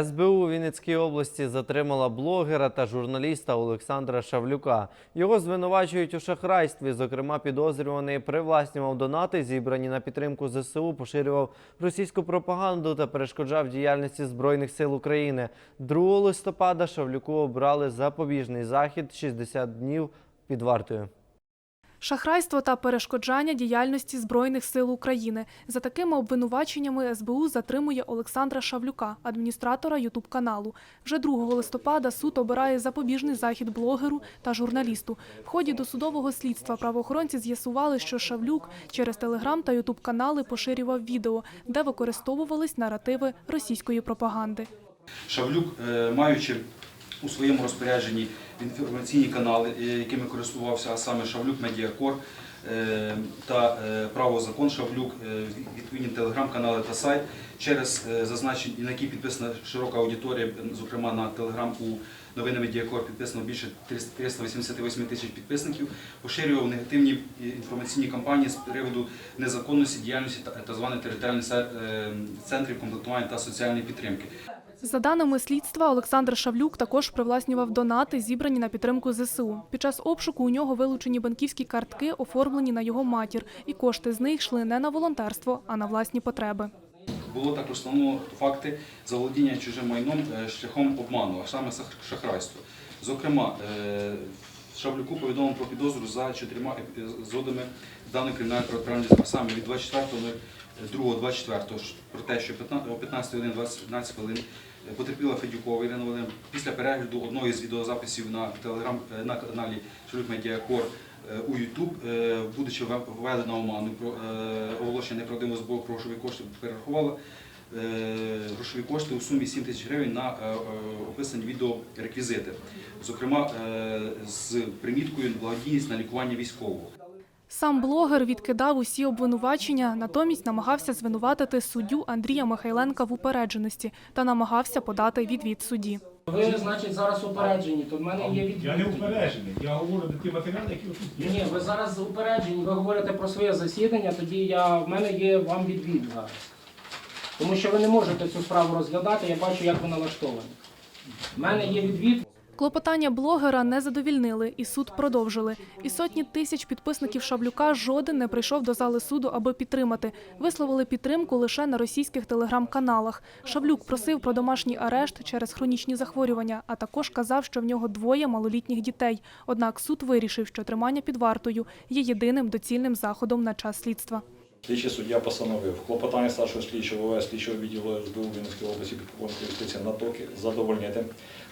СБУ Вінницькій області затримала блогера та журналіста Олександра Шавлюка. Його звинувачують у шахрайстві. Зокрема, підозрюваний привласнював донати, зібрані на підтримку ЗСУ, поширював російську пропаганду та перешкоджав діяльності Збройних сил України. 2 листопада Шавлюку обрали запобіжний захід 60 днів під вартою. Шахрайство та перешкоджання діяльності Збройних сил України. За такими обвинуваченнями СБУ затримує Олександра Шавлюка, адміністратора Ютуб-каналу. Вже 2 листопада суд обирає запобіжний захід блогеру та журналісту. В ході досудового слідства правоохоронці з'ясували, що Шавлюк через телеграм та Ютуб-канали поширював відео, де використовувались наративи російської пропаганди. Шавлюк, е, маючи у своєму розпорядженні інформаційні канали, е, якими користувався, саме Шавлюк Медіакор та е, Право Закон Шавлюк, е, відповідні телеграм-канали та сайт, через е, зазначені, на які підписана широка аудиторія, зокрема на телеграм у новини Медіакор підписано більше 388 тисяч підписників, поширював негативні е, інформаційні кампанії з приводу незаконності діяльності та- званих територіальних е, центрів комплектування та соціальної підтримки. За даними слідства, Олександр Шавлюк також привласнював донати, зібрані на підтримку ЗСУ. Під час обшуку у нього вилучені банківські картки, оформлені на його матір, і кошти з них йшли не на волонтерство, а на власні потреби. Було також встановлено факти заволодіння чужим майном е, шляхом обману, а саме шахрайство. Зокрема, е, Шаблюку повідомлено про підозру за чотирма епізодами даної кримінальної правопорушення, а саме від 24.02.24 про те, що о 15 годин 12 хвилин е, потерпіла Федюкова Ірина Володимирівна після перегляду одної з відеозаписів на телеграм е, на каналі Шаблюк Медіакор е, у Ютуб, е, будучи введена оману про е, оголошення неправдивого збору про грошові кошти, перерахувала е, грошові кошти у сумі 7 тисяч гривень на е, е, описані відеореквізити, зокрема е, з приміткою благодійність на лікування військового. Сам блогер відкидав усі обвинувачення, натомість намагався звинуватити суддю Андрія Михайленка в упередженості та намагався подати відвід судді. Ви, значить, зараз упереджені, то в мене є відповідь. Я не упереджений. Я говорю до ті матеріали, які тут Ні, є. ні, ви зараз упереджені, ви говорите про своє засідання, тоді я, в мене є вам відвід зараз. Тому що ви не можете цю справу розглядати, я бачу, як ви налаштовані. В мене є відвід. Клопотання блогера не задовільнили, і суд продовжили. І сотні тисяч підписників Шаблюка жоден не прийшов до зали суду, аби підтримати. Висловили підтримку лише на російських телеграм-каналах. Шаблюк просив про домашній арешт через хронічні захворювання, а також казав, що в нього двоє малолітніх дітей. Однак суд вирішив, що тримання під вартою є єдиним доцільним заходом на час слідства. Слідчий суддя постановив клопотання старшого слідчого ВВС слідчого відділу СБУ Вінницької області підполковника юстиції Натоки задовольнити,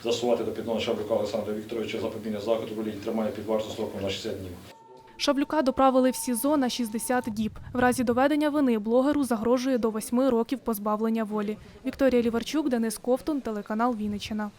засувати до підного Шабрюка Олександра Вікторовича запобігання заходу у вигляді тримання під варту строком на 60 днів. Шаблюка доправили в СІЗО на 60 діб. В разі доведення вини блогеру загрожує до 8 років позбавлення волі. Вікторія Ліварчук, Денис Ковтун, телеканал Вінниччина.